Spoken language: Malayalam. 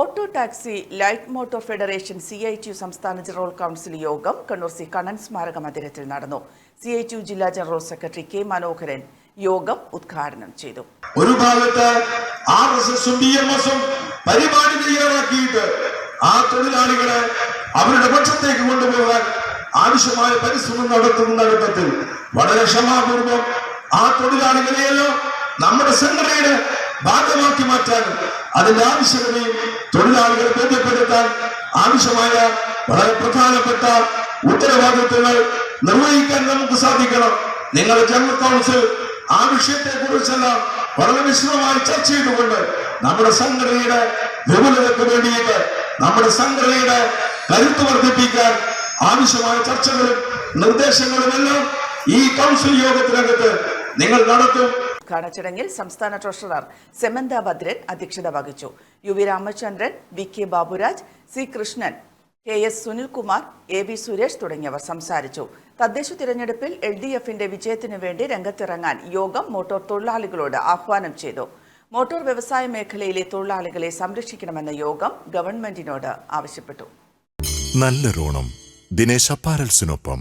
Auto taxi light motor federation C I T U സംസ്ഥാന ജനറൽ കൗൺസിൽ യോഗം കണ്ണൂർ സി കണ്ണൻ സ്മാരക മന്ദിരത്തിൽ നടന്നു. സി ഐ ടി യു ജില്ലാ ജനറൽ സെക്രട്ടറി കെ മനോഹരൻ യോഗം ഉദ്ഘാടനം ചെയ്തു. ഒരു ഭാഗത്ത് ആർ എസ് എസും ബി എം എസും പരിപാടി തയ്യാറാക്കിയിട്ട് ആ തൊഴിലാളികളെ അവരുടെ പക്ഷത്തേക്ക് കൊണ്ടുപോകാൻ ആവശ്യമായ പരിശ്രമം നടത്തുന്ന ഘട്ടത്തിൽ വളരെ ക്ഷമാപൂർവം ആ തൊഴിലാളികളെയെല്ലാം നമ്മുടെ സംഘടനയുടെ ഭാഗമാക്കി മാറ്റാൻ അതിന്റെ ആവശ്യകതയും തൊഴിലാളികളെ ബോധ്യപ്പെടുത്താൻ ആവശ്യമായ വളരെ പ്രധാനപ്പെട്ട ഉത്തരവാദിത്വങ്ങൾ നിർവഹിക്കാൻ നമുക്ക് സാധിക്കണം. നിങ്ങളുടെ ജനറൽ കൗൺസിൽ ആ വിഷയത്തെ കുറിച്ചെല്ലാം വളരെ വിശദമായി ചർച്ച ചെയ്തുകൊണ്ട് നമ്മുടെ സംഘടനയുടെ വിപുലതയ്ക്ക് വേണ്ടിയിട്ട് നമ്മുടെ സംഘടനയുടെ കരുത്ത് വർദ്ധിപ്പിക്കാൻ ആവശ്യമായ ചർച്ചകളും നിർദ്ദേശങ്ങളും എല്ലാം ഈ കൗൺസിൽ യോഗത്തിനകത്ത് നിങ്ങൾ നടത്തും. ഉദ്ഘാടന ചടങ്ങിൽ സംസ്ഥാന ട്രഷറർ സെമന്ത ഭദ്രൻ അധ്യക്ഷത വഹിച്ചു. U V Ramachandran V K Baburaj C Krishnan K S Sunilkumar A V Suresh തുടങ്ങിയവർ സംസാരിച്ചു. തദ്ദേശ തിരഞ്ഞെടുപ്പിൽ എൽ ഡി എഫിന്റെ വിജയത്തിനു വേണ്ടി രംഗത്തിറങ്ങാൻ യോഗം മോട്ടോർ തൊഴിലാളികളോട് ആഹ്വാനം ചെയ്തു. മോട്ടോർ വ്യവസായ മേഖലയിലെ തൊഴിലാളികളെ സംരക്ഷിക്കണമെന്ന യോഗം ഗവൺമെന്റിനോട് ആവശ്യപ്പെട്ടു. നല്ലൊരോണം ദിനേശ് അപ്പാരൽസിനൊപ്പം.